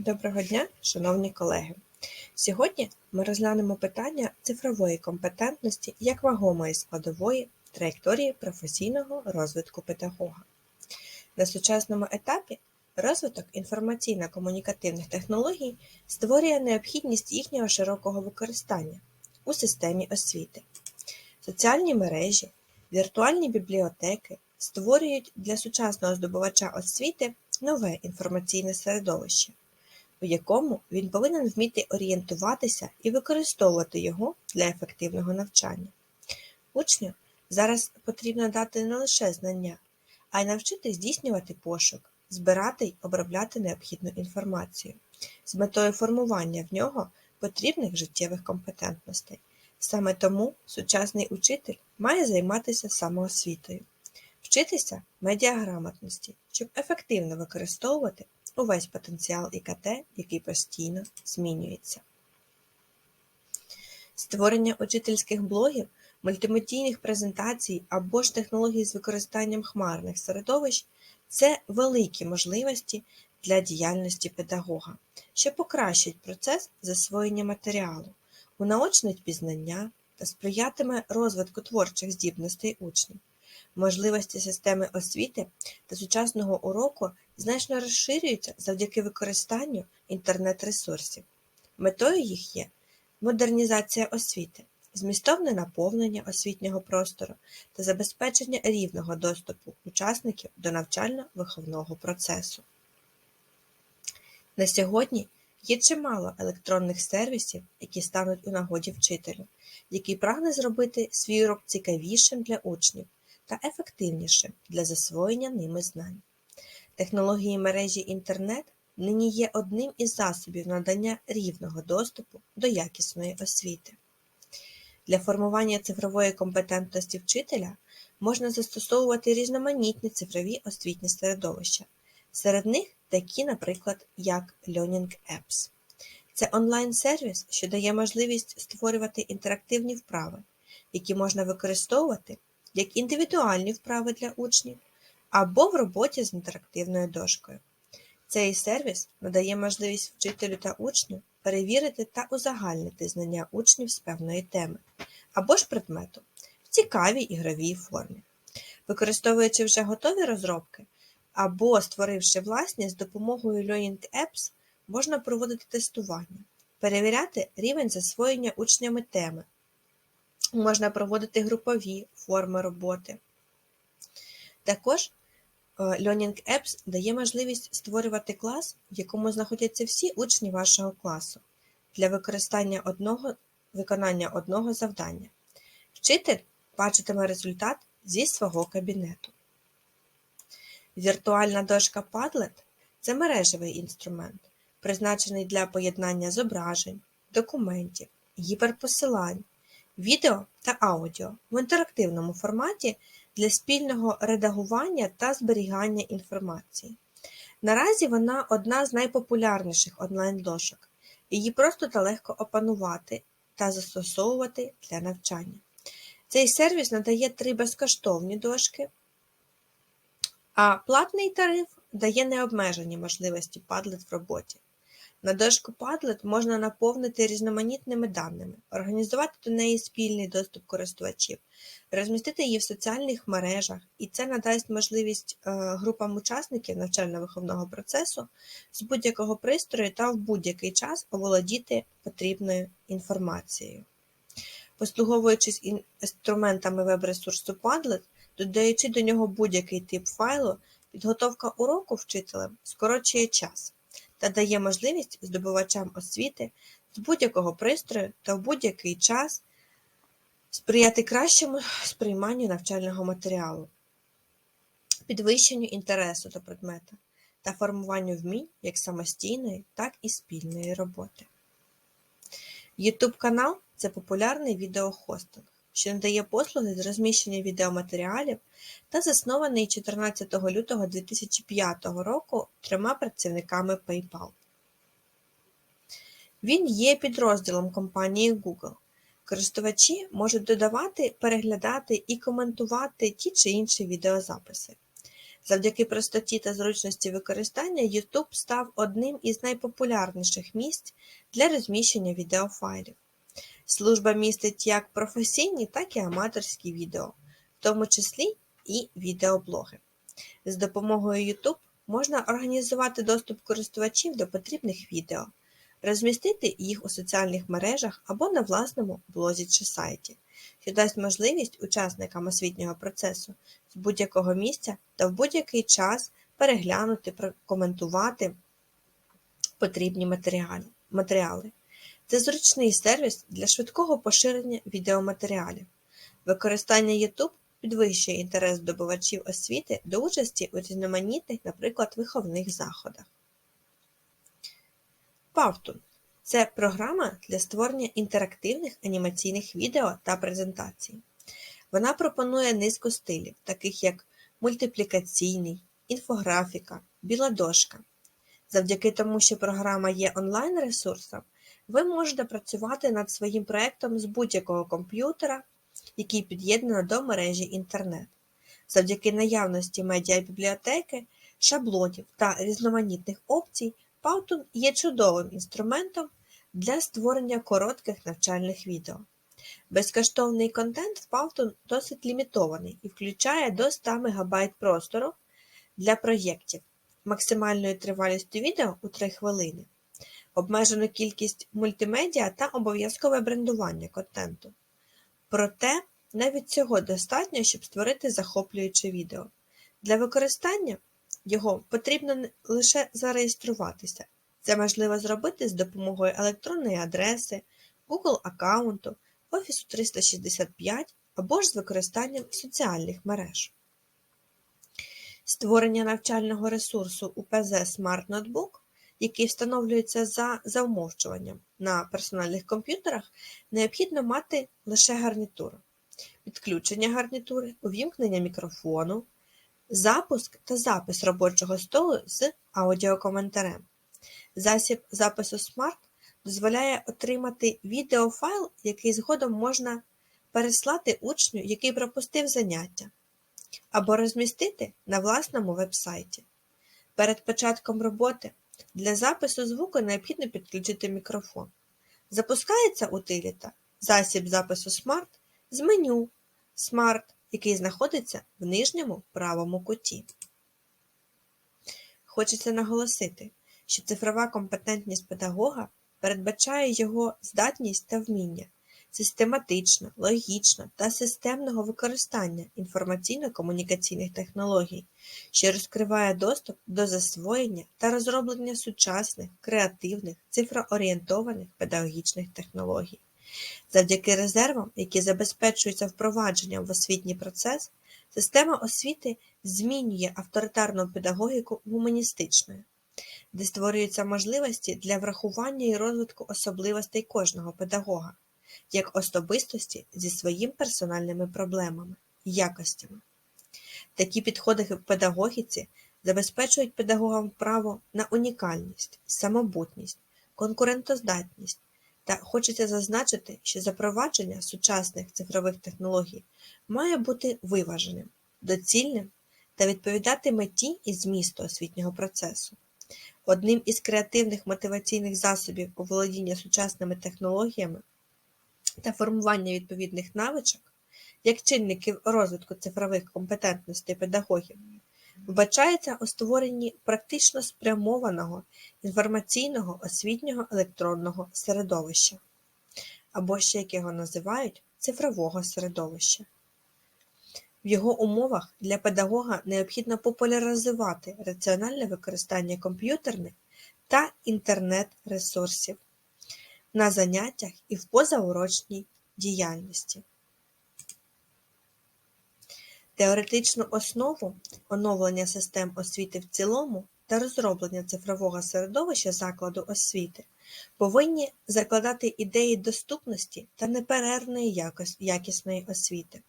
Доброго дня, шановні колеги! Сьогодні ми розглянемо питання цифрової компетентності як вагомої складової траєкторії професійного розвитку педагога. На сучасному етапі розвиток інформаційно-комунікативних технологій створює необхідність їхнього широкого використання у системі освіти. Соціальні мережі, віртуальні бібліотеки створюють для сучасного здобувача освіти нове інформаційне середовище, у якому він повинен вміти орієнтуватися і використовувати його для ефективного навчання. Учню зараз потрібно дати не лише знання, а й навчити здійснювати пошук, збирати й обробляти необхідну інформацію з метою формування в нього потрібних життєвих компетентностей. Саме тому сучасний учитель має займатися самоосвітою, вчитися медіаграмотності, щоб ефективно використовувати увесь потенціал ІКТ, який постійно змінюється. Створення учительських блогів, мультимедійних презентацій або ж технологій з використанням хмарних середовищ це великі можливості для діяльності педагога, що покращить процес засвоєння матеріалу, унаочнить пізнання та сприятиме розвитку творчих здібностей учнів. Можливості системи освіти та сучасного уроку значно розширюються завдяки використанню інтернет-ресурсів. Метою їх є модернізація освіти, змістовне наповнення освітнього простору та забезпечення рівного доступу учасників до навчально-виховного процесу. На сьогодні є чимало електронних сервісів, які стануть у нагоді вчителю, який прагне зробити свій урок цікавішим для учнів та ефективнішим для засвоєння ними знань. Технології мережі інтернет нині є одним із засобів надання рівного доступу до якісної освіти. Для формування цифрової компетентності вчителя можна застосовувати різноманітні цифрові освітні середовища. Серед них такі, наприклад, як Learning Apps. Це онлайн-сервіс, що дає можливість створювати інтерактивні вправи, які можна використовувати як індивідуальні вправи для учнів або в роботі з інтерактивною дошкою. Цей сервіс надає можливість вчителю та учню перевірити та узагальнити знання учнів з певної теми або ж предмету в цікавій ігровій формі. Використовуючи вже готові розробки або створивши власні з допомогою Learning Apps, можна проводити тестування, перевіряти рівень засвоєння учнями теми, можна проводити групові форми роботи. Також Learning Apps дає можливість створювати клас, в якому знаходяться всі учні вашого класу для використання одного, виконання одного завдання. Вчитель бачитиме результат зі свого кабінету. Віртуальна дошка Padlet це мережевий інструмент, призначений для поєднання зображень, документів, гіперпосилань, відео та аудіо в інтерактивному форматі для спільного редагування та зберігання інформації. Наразі вона одна з найпопулярніших онлайн-дошок. Її просто та легко опанувати та застосовувати для навчання. Цей сервіс надає три безкоштовні дошки, а платний тариф дає необмежені можливості Padlet в роботі. На дошку Padlet можна наповнити різноманітними даними, організувати до неї спільний доступ користувачів, розмістити її в соціальних мережах, і це надасть можливість е, групам учасників навчально-виховного процесу з будь-якого пристрою та в будь-який час оволодіти потрібною інформацією. Послуговуючись інструментами веб-ресурсу Padlet, додаючи до нього будь-який тип файлу, підготовка уроку вчителем скорочує час та дає можливість здобувачам освіти з будь-якого пристрою та в будь-який час сприяти кращому сприйманню навчального матеріалу, підвищенню інтересу до предмета та формуванню вмінь як самостійної, так і спільної роботи. YouTube канал це популярний відеохостинг що надає послуги з розміщення відеоматеріалів та заснований 14 лютого 2005 року трьома працівниками PayPal. Він є підрозділом компанії Google. Користувачі можуть додавати, переглядати і коментувати ті чи інші відеозаписи. Завдяки простоті та зручності використання YouTube став одним із найпопулярніших місць для розміщення відеофайлів. Служба містить як професійні, так і аматорські відео, в тому числі і відеоблоги. З допомогою YouTube можна організувати доступ користувачів до потрібних відео, розмістити їх у соціальних мережах або на власному блозі чи сайті, що дасть можливість учасникам освітнього процесу з будь-якого місця та в будь-який час переглянути, прокоментувати потрібні матеріали. Це зручний сервіс для швидкого поширення відеоматеріалів. Використання YouTube підвищує інтерес здобувачів освіти до участі у різноманітних, наприклад, виховних заходах. Powtoon – це програма для створення інтерактивних анімаційних відео та презентацій. Вона пропонує низку стилів, таких як мультиплікаційний, інфографіка, біла дошка. Завдяки тому, що програма є онлайн-ресурсом, ви можете працювати над своїм проєктом з будь-якого комп'ютера, який під'єднано до мережі інтернет. Завдяки наявності медіабібліотеки, шаблонів та різноманітних опцій, Powtoon є чудовим інструментом для створення коротких навчальних відео. Безкоштовний контент в Powtoon досить лімітований і включає до 100 МБ простору для проєктів максимальною тривалістю відео у 3 хвилини, обмежену кількість мультимедіа та обов'язкове брендування контенту. Проте, навіть цього достатньо, щоб створити захоплююче відео. Для використання його потрібно лише зареєструватися. Це можливо зробити з допомогою електронної адреси, Google аккаунту, Office 365 або ж з використанням соціальних мереж. Створення навчального ресурсу у ПЗ Smart Notebook, який встановлюється за замовчуванням на персональних комп'ютерах, необхідно мати лише гарнітуру, підключення гарнітури, увімкнення мікрофону, запуск та запис робочого столу з аудіокоментарем. Засіб запису Smart дозволяє отримати відеофайл, який згодом можна переслати учню, який пропустив заняття, або розмістити на власному веб-сайті. Перед початком роботи для запису звуку необхідно підключити мікрофон. Запускається утиліта засіб запису Smart з меню Smart, який знаходиться в нижньому правому куті. Хочеться наголосити, що цифрова компетентність педагога передбачає його здатність та вміння систематично, логічно та системного використання інформаційно-комунікаційних технологій, що розкриває доступ до засвоєння та розроблення сучасних, креативних, цифроорієнтованих педагогічних технологій. Завдяки резервам, які забезпечуються впровадженням в освітній процес, система освіти змінює авторитарну педагогіку гуманістичною, де створюються можливості для врахування і розвитку особливостей кожного педагога, як особистості зі своїми персональними проблемами якостями. Такі підходи в педагогіці забезпечують педагогам право на унікальність, самобутність, конкурентоздатність. Та хочеться зазначити, що запровадження сучасних цифрових технологій має бути виваженим, доцільним та відповідати меті і змісту освітнього процесу. Одним із креативних мотиваційних засобів оволодіння сучасними технологіями та формування відповідних навичок, як чинників розвитку цифрових компетентностей педагогів, вбачається у створенні практично спрямованого інформаційного освітнього електронного середовища, або ще як його називають цифрового середовища. В його умовах для педагога необхідно популяризувати раціональне використання комп'ютерних та інтернет-ресурсів на заняттях і в позаурочній діяльності. Теоретичну основу оновлення систем освіти в цілому та розроблення цифрового середовища закладу освіти повинні закладати ідеї доступності та неперервної якісної освіти.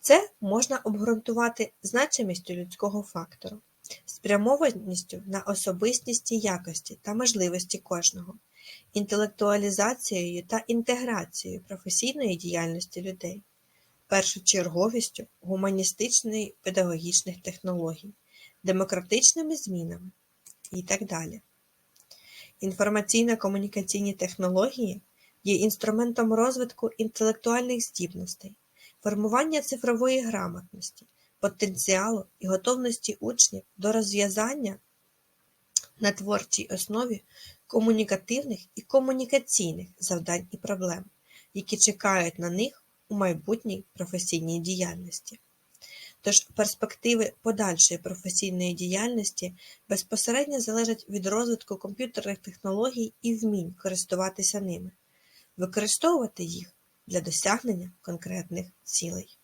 Це можна обґрунтувати значимістю людського фактору, спрямованістю на особистість і якості та можливості кожного, інтелектуалізацією та інтеграцією професійної діяльності людей, першочерговістю гуманістичної педагогічних технологій, демократичними змінами і так далі. Інформаційно-комунікаційні технології є інструментом розвитку інтелектуальних здібностей, формування цифрової грамотності, потенціалу і готовності учнів до розв'язання на творчій основі комунікативних і комунікаційних завдань і проблем, які чекають на них у майбутній професійній діяльності. Тож перспективи подальшої професійної діяльності безпосередньо залежать від розвитку комп'ютерних технологій і вмінь користуватися ними, використовувати їх для досягнення конкретних цілей.